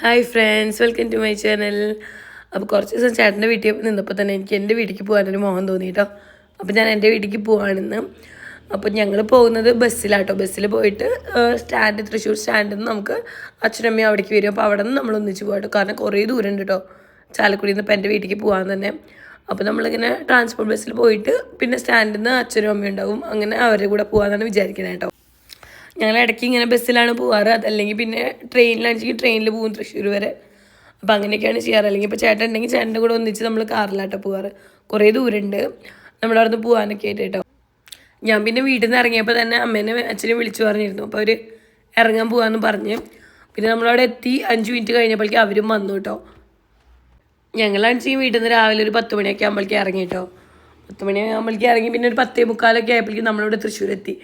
Hi friends welcome to my channel അപ്പോൾ കുറച്ച് ദിവസം ചേട്ടന്റെ വീട്ടിൽ നിന്നപ്പോൾ തന്നെ എനിക്ക് എന്റെ വീട്ടിലേക്ക് പോകാനൊരു മോഹം തോന്നി കേട്ടോ അപ്പോൾ ഞാൻ എന്റെ വീട്ടിലേക്ക് പോവാണെന്ന്. അപ്പോൾ ഞങ്ങൾ പോകുന്നത് ബസ്സിലാട്ടോ. ബസ്സിൽ പോയിട്ട് സ്റ്റാൻഡ് തൃശ്ശൂർ സ്റ്റാൻഡിൽ നിന്ന് നമുക്ക് അച്ഛനമ്മയും അവിടേക്ക് വരും. അപ്പോൾ അവിടെ നിന്ന് നമ്മൾ ഒന്നിച്ച് പോകട്ടോ കാരണം കുറേ ദൂരം ഉണ്ട് കേട്ടോ ചാലക്കുടിയിൽ നിന്ന് ഇപ്പോൾ എന്റെ വീട്ടിലേക്ക് പോകാൻ തന്നെ. അപ്പോൾ നമ്മളിങ്ങനെ ട്രാൻസ്പോർട്ട് ബസ്സിൽ പോയിട്ട് പിന്നെ സ്റ്റാൻഡിൽ നിന്ന് അച്ഛനും അമ്മയും ഉണ്ടാവും. അങ്ങനെ അവരുടെ കൂടെ പോകാമെന്നാണ് വിചാരിക്കുന്നത് കേട്ടോ ഞങ്ങൾ ഇടയ്ക്ക് ഇങ്ങനെ ബസ്സിലാണ് പോവാറ്. അതല്ലെങ്കിൽ പിന്നെ ട്രെയിനിലാണെങ്കിൽ ട്രെയിനിൽ പോകും തൃശ്ശൂർ വരെ. അപ്പോൾ അങ്ങനെയൊക്കെയാണ് ചെയ്യാറ്. അല്ലെങ്കിൽ ഇപ്പോൾ ചേട്ടൻ ഉണ്ടെങ്കിൽ ചേട്ടന്റെ കൂടെ ഒന്നിച്ച് നമ്മൾ കാറിലാട്ടോ പോവാറ്. കുറേ ദൂരമുണ്ട് നമ്മളവിടെ നിന്ന് പോകാനൊക്കെ ആയിട്ട് കേട്ടോ. ഞാൻ പിന്നെ വീട്ടിൽ നിന്ന് ഇറങ്ങിയപ്പോൾ തന്നെ അമ്മേനെ അച്ഛനെ വിളിച്ചു പറഞ്ഞിരുന്നു. അപ്പോൾ അവർ ഇറങ്ങാൻ പോകാമെന്ന് പറഞ്ഞ്. പിന്നെ നമ്മളവിടെ എത്തി. അഞ്ച് മിനിറ്റ് കഴിഞ്ഞപ്പോഴേക്കും അവരും വന്നു കേട്ടോ. ഞങ്ങളാണെങ്കിൽ വീട്ടിൽ നിന്ന് രാവിലെ ഒരു പത്ത് മണിയൊക്കെ ആകുമ്പോഴേക്കും ഇറങ്ങി കേട്ടോ. പത്ത് മണി ആകുമ്പോഴേക്കും ഇറങ്ങി. പിന്നെ ഒരു പത്തേ മുക്കാലൊക്കെ ആയപ്പോഴേക്കും നമ്മളിവിടെ തൃശ്ശൂർ എത്തി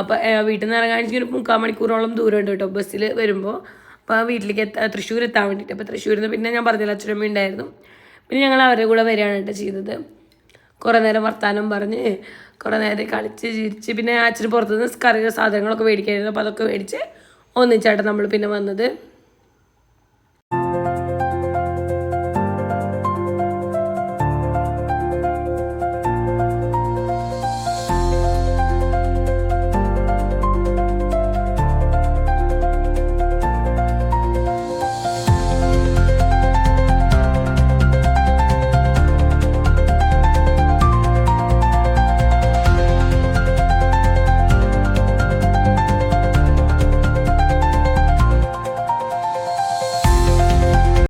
അപ്പോൾ വീട്ടിൽ നിന്ന് ഇറങ്ങാൻ ഒരു മുക്കാൽ മണിക്കൂറോളം ദൂരമുണ്ട് കേട്ടോ. ബസ്സിൽ വരുമ്പോൾ അപ്പോൾ വീട്ടിലേക്ക് എത്താൻ തൃശ്ശൂർ എത്താൻ വേണ്ടിയിട്ട് അപ്പോൾ തൃശ്ശൂരിൽ നിന്ന് പിന്നെ ഞാൻ പറഞ്ഞില്ല അച്ഛനമ്മ ഉണ്ടായിരുന്നു. പിന്നെ ഞങ്ങൾ അവരുടെ കൂടെ വരികയാണ് കേട്ടോ ചെയ്തത്. കുറേ നേരം വർത്താനം പറഞ്ഞ് കുറേ നേരം കളിച്ച് ചിരിച്ച് പിന്നെ അച്ഛന് പുറത്തുനിന്ന് കറികൾ സാധനങ്ങളൊക്കെ മേടിക്കായിരുന്നു. അപ്പോൾ അതൊക്കെ മേടിച്ച് ഒന്നിച്ചായിട്ട് നമ്മൾ പിന്നെ വന്നത്.